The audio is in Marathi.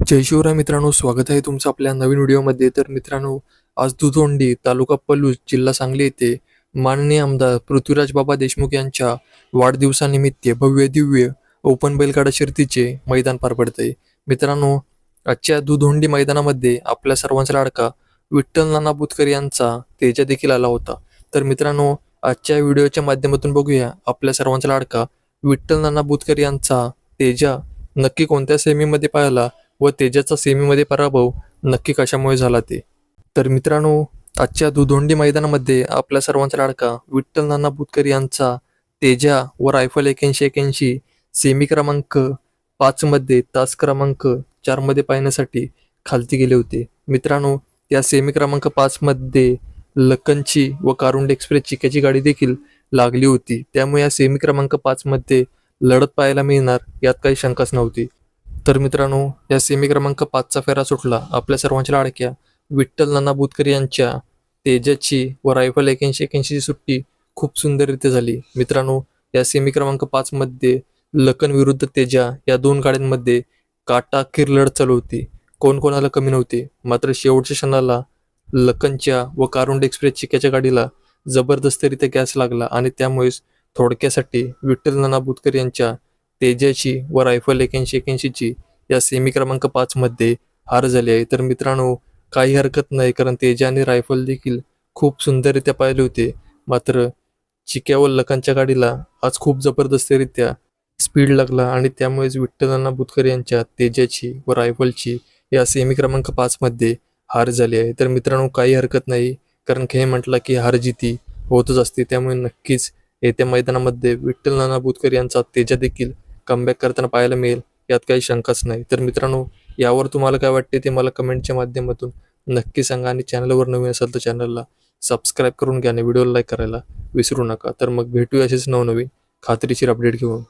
जय शिवराय मित्रांनो स्वागत आहे तुमचं आपल्या नवीन व्हिडिओमध्ये. तर मित्रांनो आज दुधोंडी तालुका पलूस जिल्हा सांगली येथे माननीय आमदार पृथ्वीराज बाबा देशमुख यांच्या वाढदिवसानिमित्त भव्य दिव्य ओपन बैलगाडा शर्तीचे मैदान पार पडते मित्रांनो आजच्या दुधोंडी मैदानामध्ये आपल्या सर्वांचा लाडका विठ्ठल नाना बुतकर यांचा तेजा देखील आला होता. तर मित्रांनो आजच्या व्हिडिओच्या माध्यमातून बघूया आपल्या सर्वांचा लाडका विठ्ठल नाना बुतकर यांचा तेजा नक्की कोणत्या सेमीमध्ये पाहिला व तेजाचा सेमीमध्ये पराभव नक्की कशामुळे झाला ते? तर मित्रांनो आजच्या दुधोंडी मैदानामध्ये आपल्या सर्वांचा लाडका विठ्ठल नाना बुतकर यांचा तेजा व रायफल एक्याऐंशी एक्याऐंशी सेमी क्रमांक पाचमध्ये तास क्रमांक चारमध्ये पाहण्यासाठी खालती गेले होते. मित्रांनो या सेमी क्रमांक पाचमध्ये लखनची व कारुंड एक्सप्रेस चिक्याची गाडी देखील लागली होती. त्यामुळे या सेमी क्रमांक पाचमध्ये लढत पाहायला मिळणार यात काही शंकाच नव्हती. तर मित्रांनो या सेमी क्रमांक पाचचा फेरा सुटला. आपल्या सर्वांच्या लाडक्या विठ्ठल नाना बुतकर यांच्या तेजाची व रायफल एक्याऐंशी एक्याऐंशीची सुट्टी खूप सुंदररीत्या झाली. मित्रांनो या सेमी क्रमांक पाचमध्ये लखन विरुद्ध तेजा या दोन गाड्यांमध्ये काटा किरलड चालू होती. कोण कोणाला कमी नव्हते? मात्र शेवटच्या क्षणाला लखनच्या व कारुंड एक्सप्रेस चिक्याच्या गाडीला जबरदस्तरित्या गॅस लागला आणि त्यामुळेच थोडक्यासाठी विठ्ठल नाना बुतकर यांच्या तेजाची व रायफल एक्याऐंशी एक्याऐंशीची या सेमी क्रमांक पाचमध्ये हार झाली आहे. तर मित्रांनो काही हरकत नाही कारण तेजा आणि रायफल देखील खूप सुंदररित्या पाहिले होते. मात्र चिक्या व लखनच्या गाडीला आज खूप जबरदस्तरित्या स्पीड लागला आणि त्यामुळेच विठ्ठलांना बुतकर यांच्या तेजाची व रायफलची या सेमी क्रमांक पाचमध्ये हार झाली आहे. तर मित्रांनो काही हरकत नाही कारण खेळ म्हटला की हार जिती होतच असते. त्यामुळे नक्कीच येत्या मैदानामध्ये विठ्ठल नाना बुतकर यांचा तेजा देखील कमबॅक करताना पाहायला मिळेल यात काही शंकाच नाही. तर मित्रांनो यावर तुम्हाला काय वाटते ते मला कमेंटच्या माध्यमातून नक्की सांगा आणि चॅनलवर नवीन असेल तर चॅनलला सबस्क्राईब करून घ्या आणि व्हिडिओला लाईक करायला विसरू नका. तर मग भेटूया असेच नवनवीन खात्रीशीर अपडेट घेऊन.